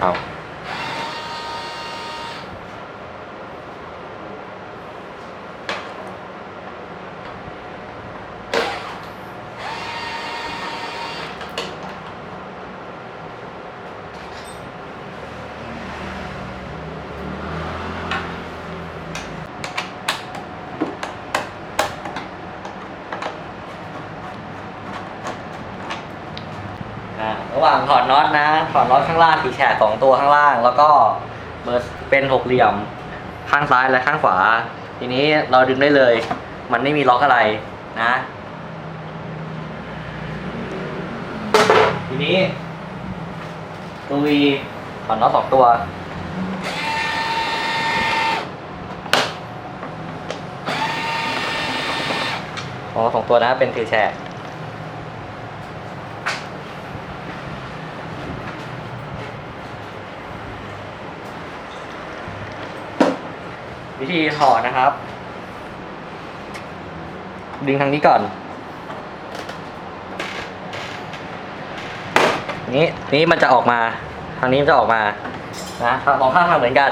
ครับ อ่าระหว่าง ถอดน็อตนะ ถอดน็อตข้างล่างตีแฉกสองตัวข้างล่าง แล้วก็เบอร์เป็นหกเหลี่ยม ข้างซ้ายและข้างขวา ทีนี้เราดึงได้เลย มันไม่มีล็อกอะไรนะ ทีนี้ตัววีถอดน็อตสองตัวองเราสองตัวนะเป็นตีแฉก วิธีถอดนะครับ ดึงทางนี้ก่อนนี้นี้มันจะออกมา ทางนี้มันจะออกมานะสองข้างทางเหมือนกัน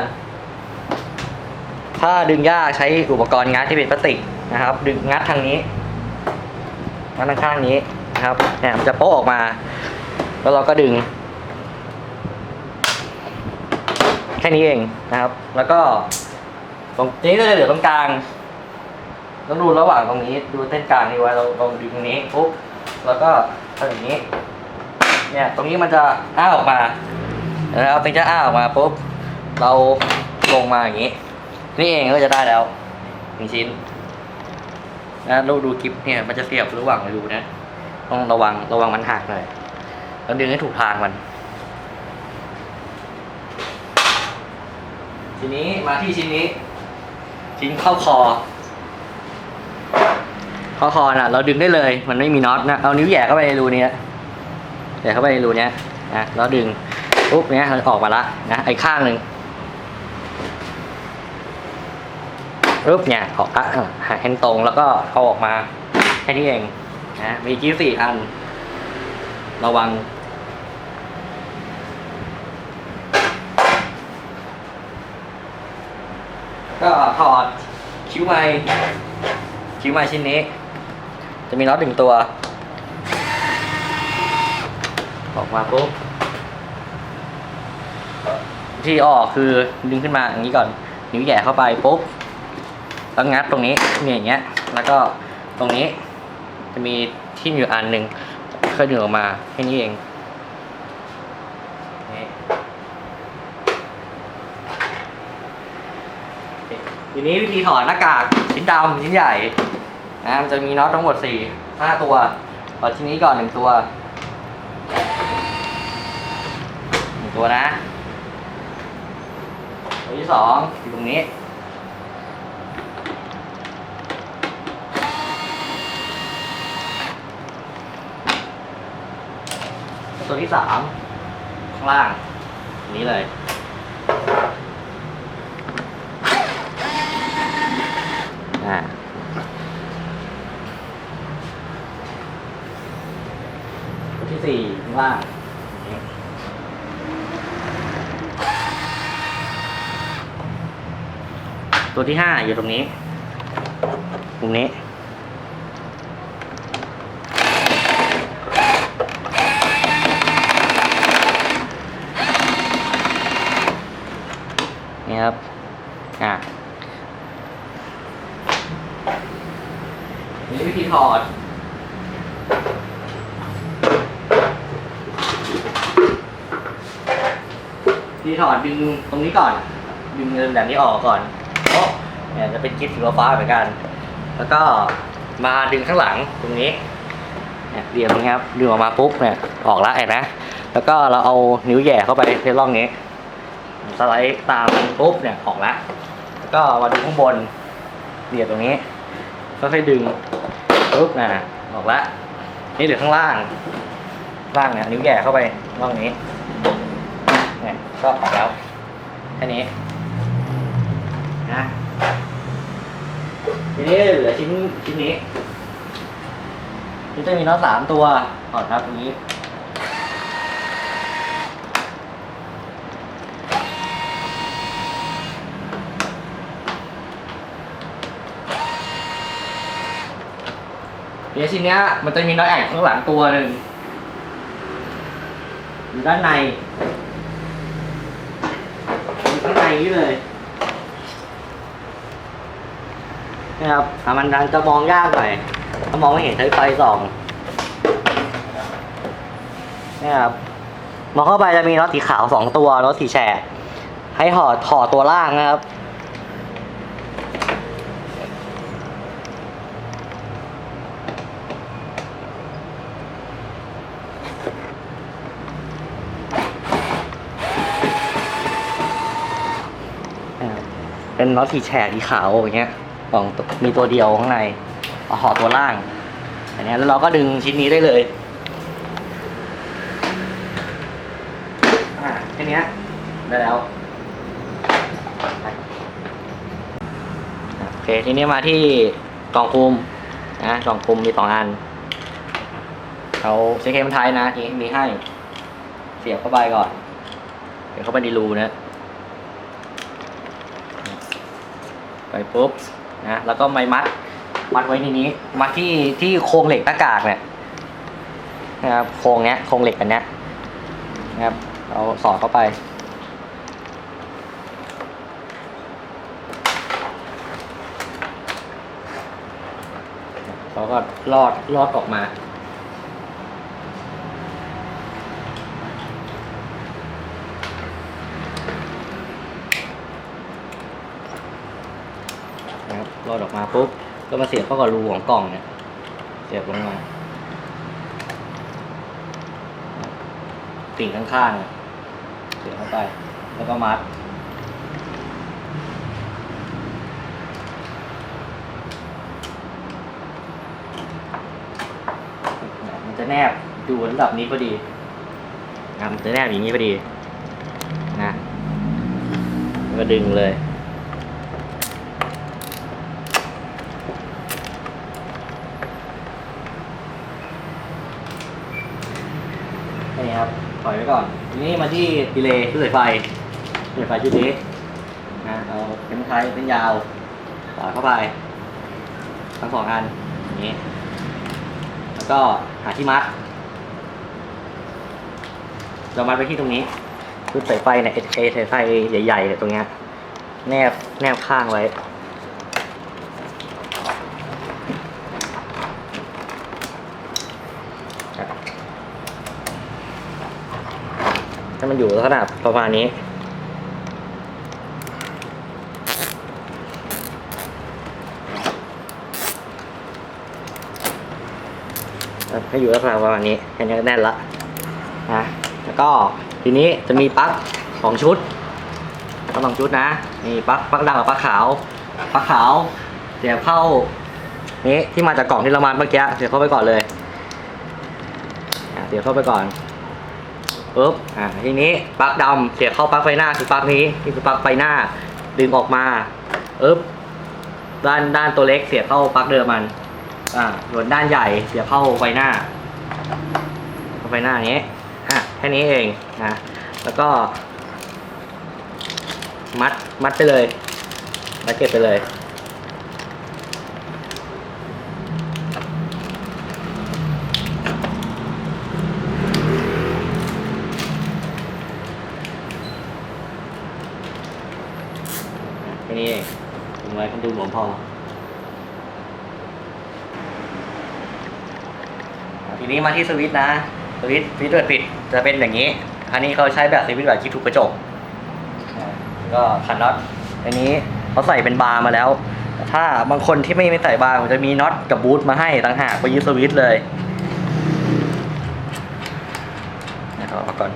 ถ้าดึงยากใช้อุปกรณ์งัดที่เป็นพลาสติกนะครับ ดึงงัดทางนี้งัดทางข้างนี้นะครับเนี่ยมันจะโป๊ะออกมา แล้วเราก็ดึง แค่นี้เองนะครับ แล้วก็ ตรงนี้ก็จะเหลือตรงกลางต้องดูระหว่างตรงนี้ ดูเส้นกลางนี้ไว้เราเราดึงตรงนี้ปุ๊บแล้วก็ทำอย่างนี้ เนี่ย ตรงนี้มันจะอ้าออกมาแล้วตรงจะอ้าออกมาปุ๊บเราลงมาอย่างนี้ นี่เองก็จะได้แล้วหนึ่งชิ้นนะเราดูคลิปเนี่ยมันจะเสียบระหว่างรูนะต้องระวังระวังมันหักหน่อยแล้วดึงให้ถูกทางมัน ทีนี้มาที่ชิ้นนี้ ชิ้นเข้าคอ เข้าคอน่ะ เราดึงได้เลย มันไม่มีน็อตนะ เอานิ้วแหย่เข้าไปในรูนี้แย่เข้าไปในรูเนี้ยนะแล้วดึงปุ๊บเนี้ยมันออกมาละนะไอ้ข้างหนึ่งปุ๊บเนี่ยออกละหาให้ตรงแล้วก็เอาออกมาแค่นี้เองนะมีกิ้วสี่อัน ระวัง ก็ถอดคิ้วไม้คิ้วไม้ชิ้นนี้ จะมีน็อตหนึ่งตัว ออกมาปุ๊บที่ออกคือดึงขึ้นมาอย่างนี้ก่อน นิ้วแหย่เข้าไปปุ๊บแล้วงัดตรงนี้เนี่ยอย่างเงี้ย แล้วก็ตรงนี้จะมีที่อยู่อันหนึ่งค่อยดึงออกมาแค่นี้เองนี่ ทีนี้วิธีถอดหน้ากากชิ้นดำชิ้นใหญ่นะมันจะมีน็อตทั้งหมดสี่ห้าตัวถอดชิ้นนี้ก่อนหนึ่งตัวหนึ่งตัวนะตัวที่สองอยู่ตรงนี้ตัวที่สามข้างล่างนี้เลย อ่าตัวที่สี่ข้าง ล่างตัวที่ห้าอยู่ตรงนี้ตรงนี้ นี่ครับ อ่านี่วิธีถอด วิธีถอดดึงตรงนี้ก่อน ดึงเงินแบบนี้ออกก่อนโอ้เนี่ยจะเป็นกิ๊บสีฟ้าเหมือนกัน แล้วก็มาดึงข้างหลังตรงนี้เนี่ยเดียวตรงนี้ครับดึงออกมาปุ๊บเนี่ยออกแล้วเห็นไหมแล้วก็เราเอานิ้วแย่เข้าไปในร่องนี้ สไลด์ตามปุ๊บเนี่ยออกแล้วแล้วก็มาดึงข้างบนเดียวตรงนี้ค่อยๆดึงปุ๊บนะออกและนี่เหลือข้างล่างล่างเนี่ยนิ้วแย่เข้าไปร่องนี้ ก็พอแล้วแค่นี้นะทีนี้เหลือชิ้นชิ้นนี้ที่จะมีน้องสามตัวถอดครับตรงนี้เดี๋ยวชิ้นเนี้ยมันจะมีน้อตแอกข้างหลังตัวหนึ่งอยู่ด้านใน อย่างนี้เลยนะครับอะมันดันจะมองยากหน่อยถ้ามองไม่เห็นใช้ไฟส่องนี่ครับมองเข้าไปจะมีน็อตสีขาวสองตัวน็อตสีแฉกให้ถอดถอดตัวล่างนะครับ เป็นน็อตสีแฉกสีขาวอย่างเงี้ยสองมีตัวเดียวข้างในห่อตัวล่างอันนี้แล้วเราก็ดึงชิ้นนี้ได้เลยอ่าแค่นี้ได้แล้วโอเคทีนี้มาที่กล่องคุมนะกล่องคุมมีสองอันเอาเช็เคมไทยนะทีมีให้ เสียบเข้าไปก่อนเสียบเข้าไปในรูนะ ปปุ๊บนะแล้วก็ไม้มัด มัดไว้ในนี้ มัดที่ที่โครงเหล็กหน้ากากเนี่ยนะครับโครงเนี้ยโครงเหล็กอันเนี้ยนะครับเราสอดเข้าไปเขาก็ลอดลอดออกมา นะครับรอดออก มาปุ๊บก็มาเสียบเข้ากับรูของกล่องเนี่ย เสียบลงมาติ่งข้างๆเนี่ยเสียบเข้าไป แล้วก็มัด มันจะแนบดูระดับนี้พอดีนะมันจะแนบอย่างนี้พอดีนะแล้วก็ดึงเลย นี่ครับปล่ อยไว้ก่อนทีนี้มาที่ดีเลย์ชุดสายไฟสายไฟชุดนี้นะเอาเป็นไทยเป็นยาวต่อเข้าไป ทั้งสองอันอย่างนี้ แล้วก็หาที่มัดเรามัดไปที่ตรงนี้ชุดสายไฟเนี่ยเอเอสายไฟใหญ่ๆเนี่ยตรงเนี้ยแนบแนบข้างไว้ ถ้ามัน อยู่ลักษณะประมาณนี้ ให้อยู่ลักษณะประมาณนี้แค่นี้ก็แน่นละนะแล้วก็ทีนี้จะมีปลั๊กสองชุดปลั๊กสองชุดนะนี่ปลั๊กปลั๊กดำกับปลั๊กขาวปลั๊กขาวเสียบเข้านี้ที่มาจากกล่องที่เรามาเมื่อกี้เสียบเข้าไปก่อนเลยเสียบเข้าไปก่อน ปุ๊บอ่าทีนี้ปลั๊กดำเสียบเข้าปลั๊กไฟหน้าคือปลั๊กนี้นี่คือปลั๊กไฟหน้า ดึงออกมาปึ๊บด้านด้านตัวเล็กเสียบเข้าปลั๊กเดิมมัน อ่าส่วนด้านใหญ่เสียบเข้าไฟหน้าเข้าไฟหน้านี้อะแค่นี้เองนะแล้วก็ มัดมัดไปเลยมัดเก็บไปเลย แค่นี้เองถึงไว้คนดูหลว งพอทีนี้มาที่สวิตช์นะ สวิตช์สวิตช์เปิดปิดจะเป็นอย่างนี้ อันนี้เขาใช้แบบสวิตช์แบบคิดถูกกระจก ก็ขันน็อต อันนี้เขาใส่เป็นบาร์มาแล้ว ถ้าบางคนที่ไม่ไม่ใส่บาร์มันจะมีน็อตกับบูทมาให้ต่างหากไปยึดสวิตช์เลยนะครับเอาก่อน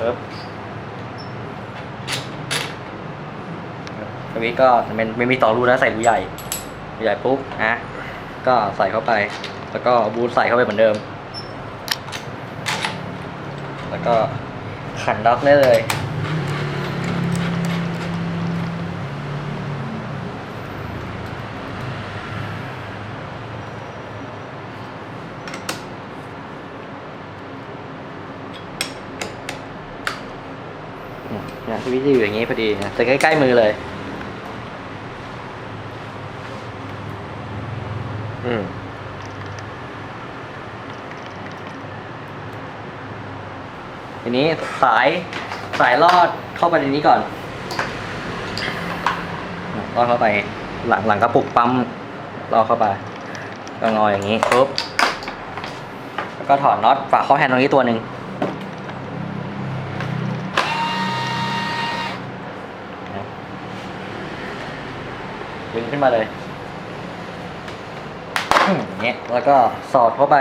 ปึ๊บ วิก็มันไม่มีต่อรูนะใส่รูใหญ่รูใหญ่ปุ๊บนะก็ใส่เข้าไป แล้วก็บูทใส่เข้าไปเหมือนเดิม แล้วก็ขันล็อกได้เลยเนี่วิตช์จะอยู่อย่างนี้พอดีนะจะใกล้ๆมือเลย นี้สายสายลอดเข้าไปในนี้ก่อนลอดเข้าไปหลังหลังกระปุกปั๊มลอดเข้าไปก็งออย่างนี้ปุ๊บแล้วก็ถอดน็อตฝาข้อแฮนด์ตรงนี้ตัวหนึ่งดึงขึ้นมาเลยอืมอย่างเงี้ยแล้วก็สอดเข้าไป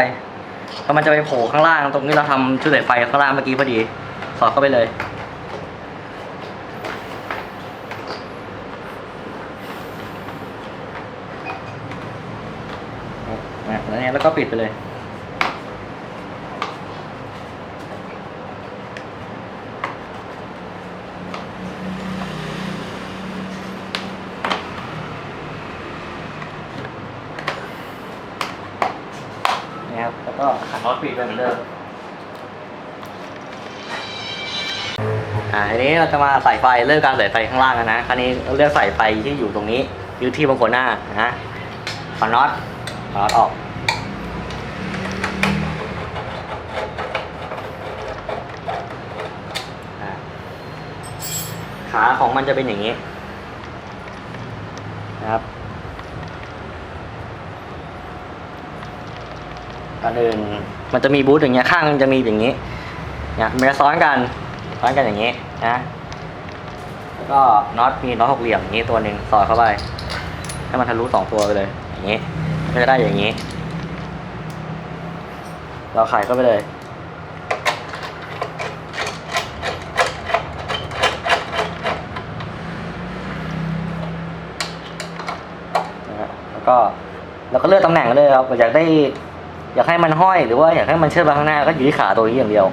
แล้วมันจะไปโผล่ข้างล่างตรงนี้เราทำชุดสายไฟข้างล่างเมื่อกี้พอดี สอดเข้าไปเลย แล้วเนี่ยแล้วก็ปิดไปเลย นะครับ แล้วก็ขันน็อตปิดไปเหมือนเดิม อ่าทีนี้เราจะมาใส่ไฟเริ่มการใส่ไฟข้างล่างกันนะคราวนี้เราเลือกใส่ไฟที่อยู่ตรงนี้อยู่ที่บางคนหน้านะขอน็อตขอน็อตออกอ่าขาของมันจะเป็นอย่างนี้นะครับก่อนอื่นมันจะมีบูธอย่างเงี้ยข้างมันจะมีอย่างนี้เนี่ยมันจะซ้อนกัน ซ้อนกันอย่างนี้นะแล้วก็น็อตมีน็อตหกเหลี่ยมอย่างนี้ตัวหนึ่งสอดเข้าไปให้มันทะลุสองตัวไปเลย อย่างนี้มันก็จะได้อย่างนี้ เราไขเข้าไปเลยนะฮะแล้วก็แล้วก็เลือกตำแหน่งเลยครับอยากได้ อยากให้มันห้อยหรือว่าอยากให้มันเชิดไปข้างหน้าก็อยู่ที่ขาตัวนี้อย่างเดียว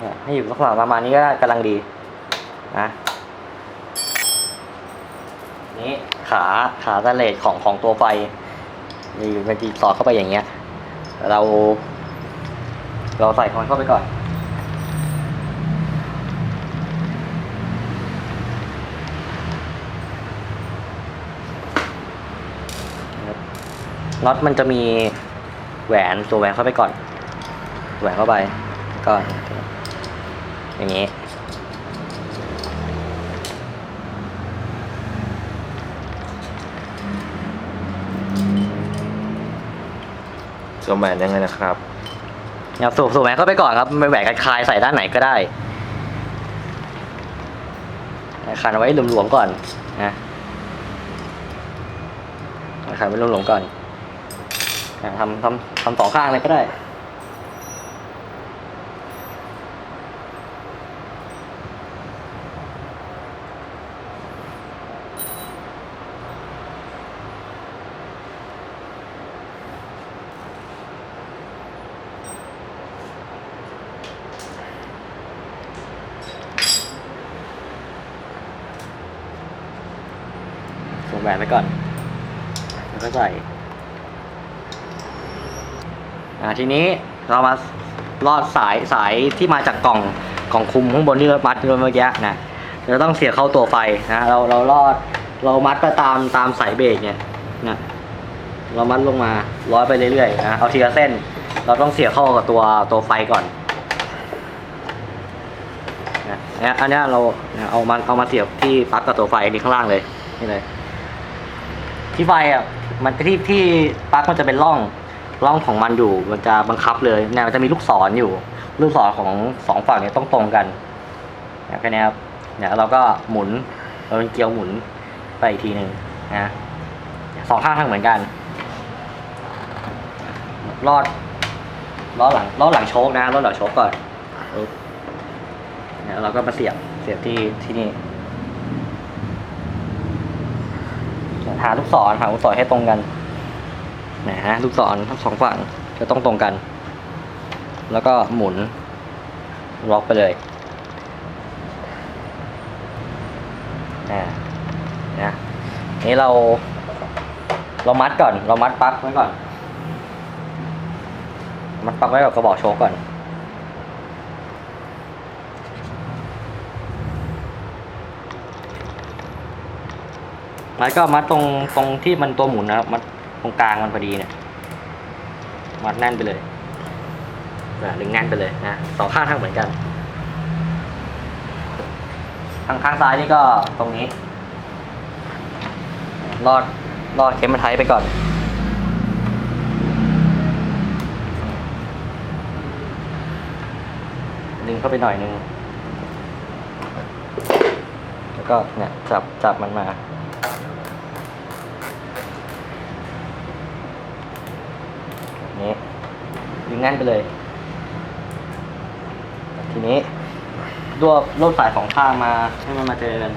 เนี่ย ให้อยู่ลักษณะประมาณนี้ก็กำลังดีนะนี่ขาขาตะเลดของของตัวไฟนี่มันจะสอดเข้าไปอย่างเงี้ย เรา เราใส่ของมันเข้าไปก่อนน็อตมันจะมีแหวนตัวแหวนเข้าไปก่อน แหวนเข้าไปก่อน อย่างนี้ สวมแหวนยังไงนะครับนะครับสูบสูบแหวนเข้าไปก่อนครับไม่แหวนคลายๆใส่ด้านไหนก็ได้ขันเอาไว้หลวมๆก่อนนะขันไว้หลวมๆก่อนนะทำทำทำสองข้างเลยก็ได้ แหวนไปก่อน แล้วก็ใส่อ่าทีนี้เรามาลอดสายสายที่มาจากกล่องกล่องคุมข้างบนที่เรามัดเมื่อกี้นะเราต้องเสียบเข้าตัวไฟนะเราเราลอดเรามัดไปตามตามสายเบรกเนี่ยนะเรามัดลงมาร้อยไปเรื่อยๆนะเอาทีละเส้น เราต้องเสียบเข้ากับตัวตัวไฟก่อนนะอันนี้เราเอามาเอามาเสียบที่ปลั๊กกับตัวไฟอันี่ข้างล่างเลยนี่เลย ที่ไฟอะมันที่ที่ปลั๊กมันจะเป็นร่องร่องของมันอยู่มันจะบังคับเลยเนี่ยมันจะมีลูกศรอยู่ ลูกศรของสองฝั่งเนี่ยต้องตรงกันนี่ยแค่นี้ครับเนี่ยเราก็หมุนเราเป็นเกลียวหมุนไปอีกทีหนึ่งนะสองข้างทั้งเหมือนกันลอดล้อหลังล้อหลังโชคนะล้อหลังโชคก่อนเนี่ยเราก็มาเสียบเสียบที่ที่นี่ หาลูกศรหาลูกศรให้ตรงกันนะฮะลูกศรทั้งสองฝั่งจะต้องตรงกัน แล้วก็หมุนล็อกไปเลยนะนี่เรา เรามัดก่อน เรามัดปลั๊กไว้ก่อน มัดปลั๊กไว้กับกระบอกโชกก่อน มัดก็มัดตรงตรงที่มันตัวหมุนนะครับมัดตรงกลางมันพอดีเนี่ย มัดแน่นไปเลยอะดึงแน่นไปเลยนะสองข้างทั้งเหมือนกันทางข้างซ้ายนี่ก็ตรงนี้รอดรอดเข็มมันไทยไปก่อน ดึงเข้าไปหน่อยนึง แล้วก็เนี่ยจับจับมันมา แน่นไปเลย ทีนี้รวบรวบสายสองข้างมาให้มันมาเจอกัน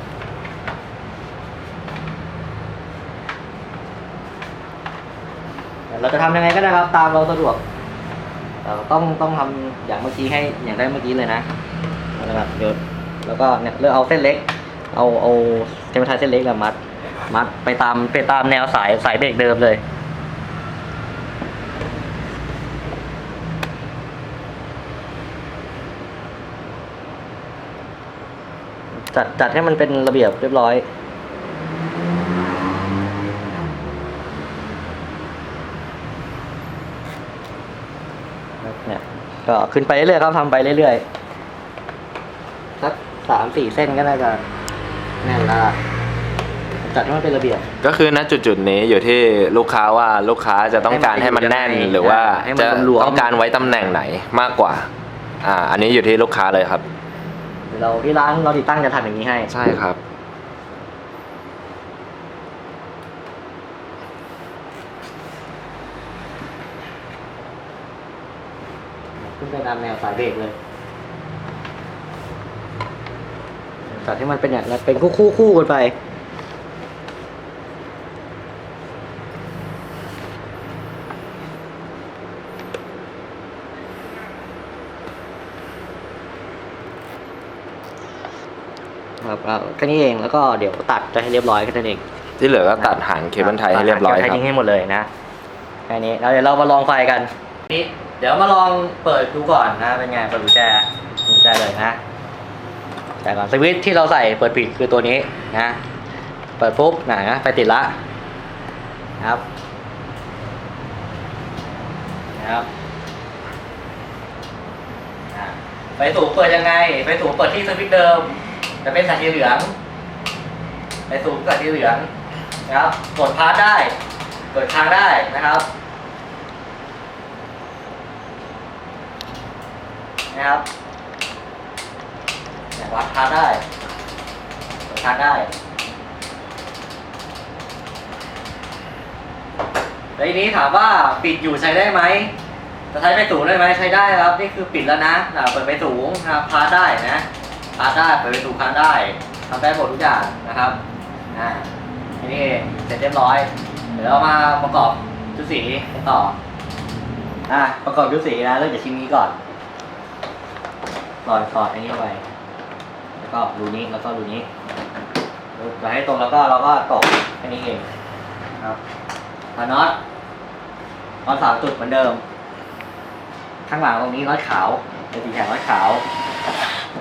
เราจะทำยังไงก็ได้ครับ ตามเราสะดวกเราต้องต้องทำอย่างเมื่อกี้ให้อย่างได้เมื่อกี้เลยนะนะครับเดี๋ยวแล้วก็เนี่ยเลือกเอาเส้นเล็ก เอาเอาเทมเพลตเส้นเล็กแล้วมัด มัดไปตามไปตามแนวสายสายเบรกเดิมเลย จัดจัดให้มันเป็นระเบียบเรียบร้อย เนี่ย ก็ขึ้นไปเรื่อยๆครับทำไปเรื่อยๆ สักสามสี่เส้นก็น่าจะแน่นและจัดให้มันเป็นระเบียบ ก็คือณจุดจุดๆนี้อยู่ที่ลูกค้าว่าลูกค้าจะต้องการให้มันแน่นให้มันหรือว่าให้มันจะหลวมๆต้องการไว้ตำแหน่งไหนมากกว่า อ่า อันนี้อยู่ที่ลูกค้าเลยครับ เราที่ร้านเราติดตั้งจะทำอย่างนี้ให้ ใช่ครับ ขึ้นไปตามแนวสายเบรกเลยจัดให้มันเป็นอย่างนั้นเป็นคู่คู่คู่ๆกันไป ครับเอาแค่นี้เองแล้วก็เดี๋ยวตัดจะให้เรียบร้อยแค่นั้นเองที่เหลือก็ตัดหางเคเบิลไทยให้เรียบร้อยตัดคหางรับเคเบิลไทยทิ้งให้หมดเลยนะแค่นี้แล้วเดี๋ยวเรามาลองไฟกันนี่เดี๋ยวมาลองเปิดดูก่อนนะเป็นไงเปิดกุญแจกุญแจเลยนะแต่ก่อนสวิตช์ที่เราใส่เปิดปิดคือตัวนี้นะเปิดปุ๊บนะนะไฟติดละนะครับนะครับอะไฟสูงเปิดยังไงไฟสูงเปิดที่สวิตช์เดิม จะเป็นสีเหลืองไฟสูงกับสีเหลืองนะครับกดพาร์ทได้เปิดค้างได้นะครับนะครับวัดพาร์ทได้เปิดค้างได้แล้วทีนี้ถามว่าปิดอยู่ใช้ได้ไหมจะใช้ไปสูงได้ไหมใช้ได้ครับ นี่คือปิดแล้วนะเปิดไปสูงนะครับพาร์ทได้นะ พาร์ทได้เปิดไปสูพาร์ทได้ทำได้หมดทุกอย่างนะครับอ่าทีนี้เสร็จเรียบร้อย เดี๋ยวเรามาประกอบชุดสีกันต่ออ่าประกอบชุดสีนะเริ่มจากชิ้นนี้ก่อนสอดสอดอันนี้ไปแล้วก็รูนี้แล้วก็รูนี้จะให้ตรงแล้วก็เราก็ตกแค่นี้เองครับพาน็อตน็อตสามจุดเหมือนเดิม ข้างหลังตรงนี้น็อตขาวเป็นสีแฉกน็อตขาว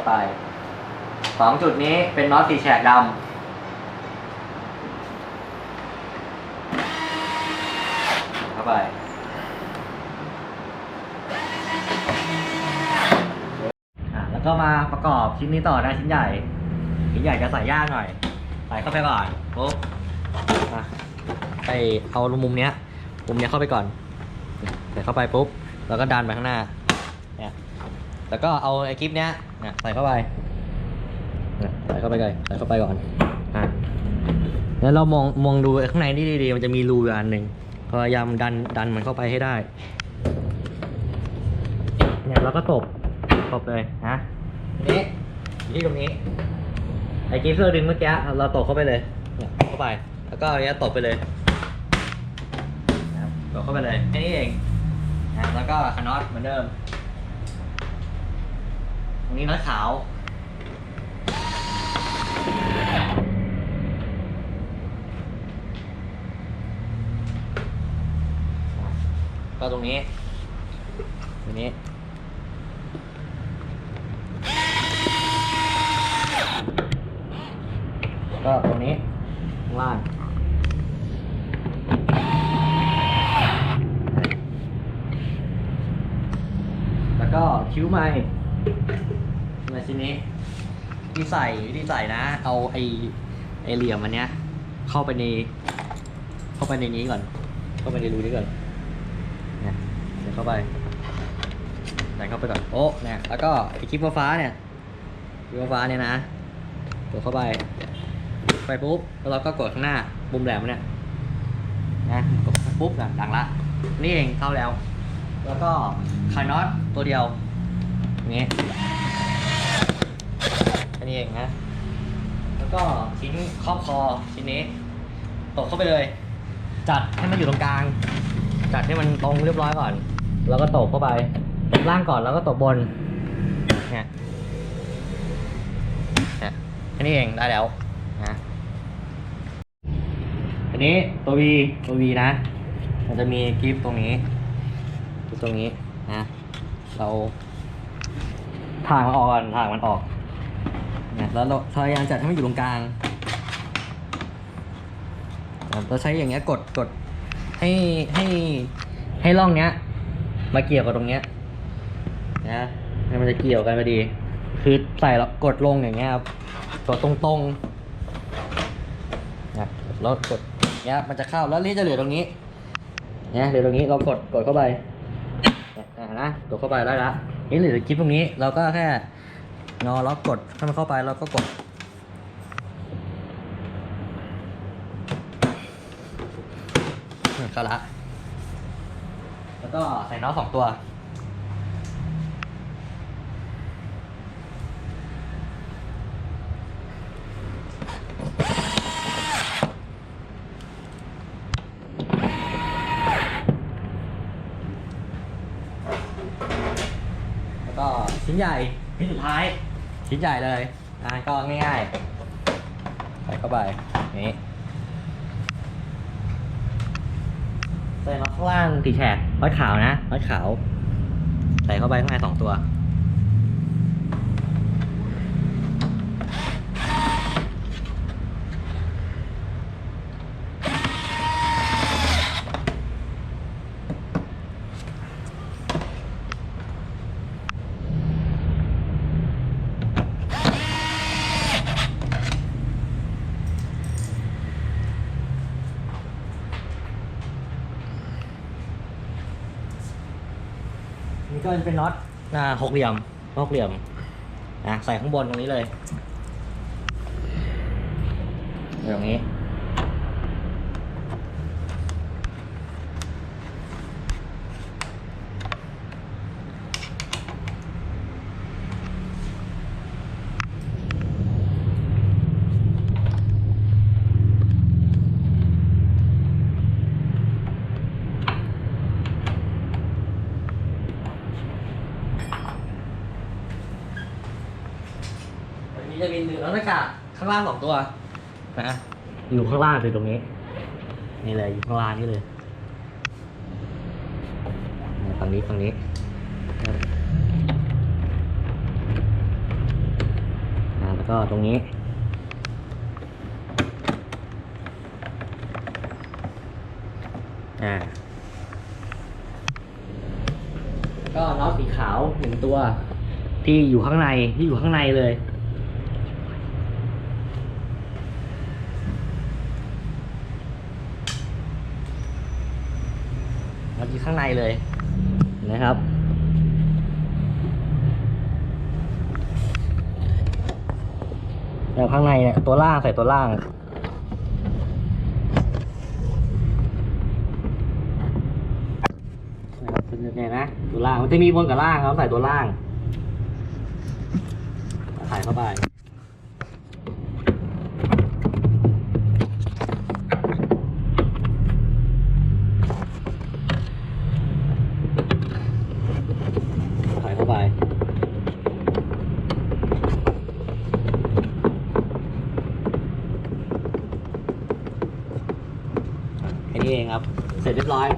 ไป สองจุดนี้เป็นน็อตสีแฉกดำเข้าไปอะแล้วก็มาประกอบชิ้นนี้ต่อนะชิ้นใหญ่ ชิ้นใหญ่จะใส่ยากหน่อย ใส่เข้าไปก่อนปุ๊บไปเอามุมเนี้ย มุมเนี้ยเข้าไปก่อน ใส่เข้าไปปุ๊บ แล้วก็ดันไปข้างหน้า เนี่ย แล้วก็เอาไอ้คลิปเนี้ยเนี่ยใส่เข้าไป ใส่เข้าไปเลยใส่เข้าไปก่อนอะแล้วเรามองมองดูข้างในนี่ดีๆมันจะมีรูอยู่อันหนึ่งพยายามดันดันมันเข้าไปให้ได้ เนี่ยแล้วก็ตบตบเลยนะนี้ที่ตรงนี้ไอ้กิฟต์เราดึงเมื่อกี้เราตบเข้าไปเลยเนี่ยเข้าไป แล้วก็อันนี้ตบไปเลยตบเข้าไปเลยแค่นี้เองนะแล้วก็คานอตเหมือนเดิมตรงนี้น็อตขาว็ตรงนี้ตรงนี้ ก็ตรงนี้ล่างแล้วก็คิ้วใหม่มาชิ้นนี้ที่ใส่ที่ใส่นะ เอาไอไอเหลี่ยมอันเนี้ยเข้าไปใน เข้าไปในนี้ก่อน เข้าไปในรูนี้ก่อน เข้าไปใส่เข้าไปก่อนโอ้เนี่ยแล้วก็ไอคลิปฟ้าเนี่ยคลิปฟ้าเนี่ยนะกดเข้าไป ไปปุ๊บแล้วเราก็กดข้างหน้ามุมแหลมเนี่ยนะกดปุ๊บนะดังละนี่เองเข้าแล้ว แล้วก็คายน็อตตัวเดียวอย่างนี้แค่นี้เองนะแล้วก็ชิ้นครอบคอชิ้นนี้ตกเข้าไปเลย จัดให้มันอยู่ตรงกลาง จัดให้มันตรงเรียบร้อยก่อน แล้วก็ตกเข้าไป ล่างก่อนแล้วก็ตกบนเนี่ยเนี่ยแค่นี้เองได้แล้วนะอันนี้ตัว V ตัว V นะ มันจะมีกริฟตรงนี้กิฟตรงนี้นะเราถ่างมันออกก่อนถ่างมันออกนี่ยแล้วเราพยายามจัดให้มันอยู่ตรงกลางเราใช้อย่างเงี้ยกดกดให้ให้ให้ร่องเนี้ย มาเกี่ยวกับตรงเนี้ยนะให้มันจะเกี่ยวกันพอดี คือใส่แล้วกดลงอย่างเงี้ยครับกดตรงๆนะแล้วกดเนี้ยมันจะเข้าแล้วนี่จะเหลือตรงนี้เนี่ยเหลือตรงนี้เรากดกดเข้าไปนะกดเข้าไปได้ละนี่เหลือคลิปตรงนี้เราก็แค่งอแล้วกดให้มันเข้าไปเราก็กดเข้าละ แล้วก็ใส่น็อตสองตัว แล้วก็ชิ้นใหญ่ชิ้นสุดท้าย ชิ้นใหญ่เลยอะก็ง่ายๆ ใส่เข้าไป นี่ ใส่น็อตข้างล่างตีแฉกร้อยขาวนะร้อยขาว ใส่เข้าไปข้างในสองตัว เป็นน็อตอ่าหกเหลี่ยมหกเหลี่ยมอะใส่ข้างบนตรงนี้เลยตรงนี้ แล้วหน้ากากข้างล่างสองตัวนะอยู่ข้างล่างคือตรงนี้ นี่เลยอยู่ข้างล่างนี่เลยฝั่งนี้ฝั่งนี้อ่าแล้วก็ตรงนี้อ่าแล้วก็น็อตสีขาวหนึ่งตัว ที่อยู่ข้างในที่อยู่ข้างในเลย มันอยู่ข้างในเลยนะครับ แล้วข้างในเนี่ยตัวล่างใส่ตัวล่างนะครับเป็นยังไงนะตัวล่างมันจะมีบนกับล่างครับใส่ตัวล่างใส่เข้าไป แค่นี้เองครับ เสร็จเรียบร้อย